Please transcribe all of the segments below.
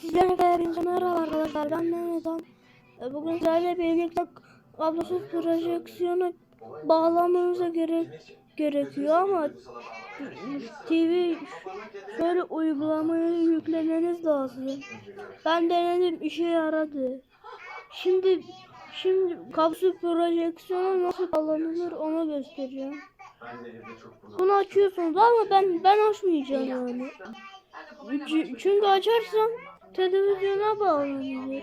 Sizlere hepinize merhaba arkadaşlar. Ben Mehmet. E, Bugün sizlerle birlikte kablosuz projeksiyonu bağlamamıza gerek gerekiyor ama TV şöyle uygulamayı yüklemeniz lazım. Ben denedim işe yaradı. Şimdi şimdi kablosuz projeksiyona nasıl bağlanılır onu göstereceğim. Bunu açıyorsunuz ama ben ben açmayacağım yani. Çünkü açarsam televizyona bağlanıyor.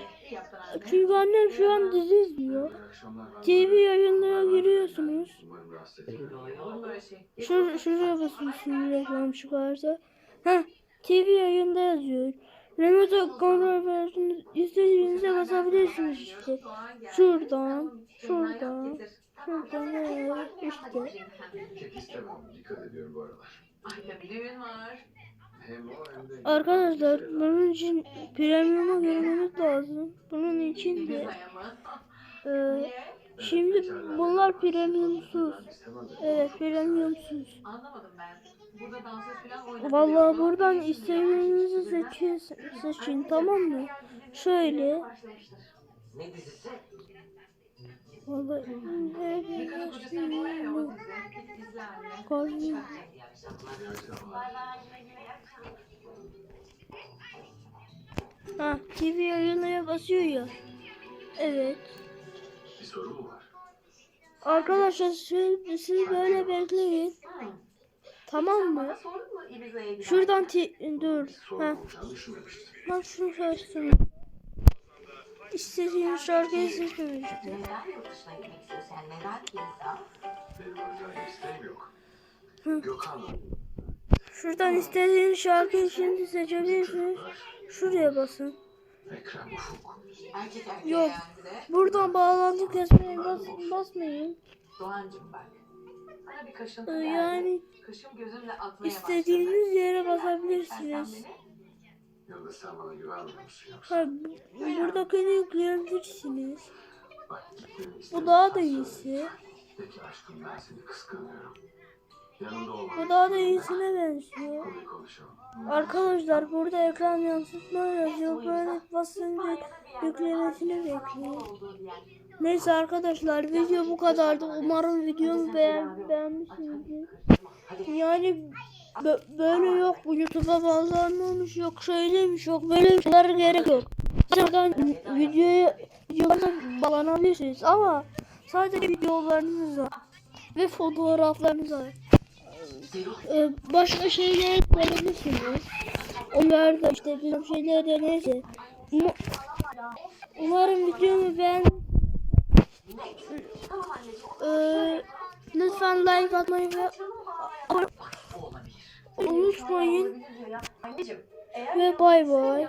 Çünkü annem şu an dizi izliyor. TV yayınlara giriyorsunuz. Şur şuraya basıyorsunuz reklam çıkarsa. Heh, TV yayında yazıyor. Remote kontrol versiyonu istediğinize basabilirsiniz işte. Şuradan, şuradan, şuradan evet, işte. Kek istemem. Dikkat ediyorum bu aralar. Ayda bir düğün var. Hem o. Arkadaşlar bunun için premium'a girmemiz lazım. Bunun için de e, şimdi bunlar premiumsuz. Evet premiumsuz. Vallahi buradan istediğinizi seçin, seçin tamam mı? Şöyle. Ne dizisi? Vallahi Ha TV yayınlaya basıyor ya. Evet. Bir sorun mu var? Arkadaşlar siz, siz böyle bekleyin. Tamam mı? bana sordun mu Ibiza'ya giderken? Şuradan ti dur. Ha. Ben şunu çalıştım. İstediğim şarkıyı seçmemiştim. Gökhan. Şuradan istediğin şarkıyı şimdi seçebilirsiniz. Şuraya basın. Yok. Buradan bağlantı kesmeye bas basmayın. Doğancım bak. Sana bir kaşıntı Ee, geldi. Yani Kaşım gözümle atmaya istediğiniz yere başladı. İstersen basabilirsiniz. Yıldız sen bana güvenmiyor musun yoksa? Ha, bu- buradakini yükleyebilirsiniz. Bu daha da iyisi. söyle. De ki aşkım ben seni kıskanıyorum. Yanında olmak Bu daha da iyisine benziyor. Arkadaşlar burada ekran yansıtma yazıyor. Böyle basınca yüklemesini bekliyor. Neyse arkadaşlar video bu kadardı. Umarım videomu beğen beğenmişsinizdir. Yani bö- böyle yok bu YouTube'a bağlanmamış yok şöyleymiş yok böyle şeyler gerek yok. Zaten videoya videolarına bağlanabilirsiniz ama sadece videolarınızla ve fotoğraflarınızla Ee, başka şeyler verebilirsiniz. Onlar da işte bir şeyler de neyse. Umu- Umarım videomu beğen ee, lütfen like atmayı ve unutmayın ve bay bay.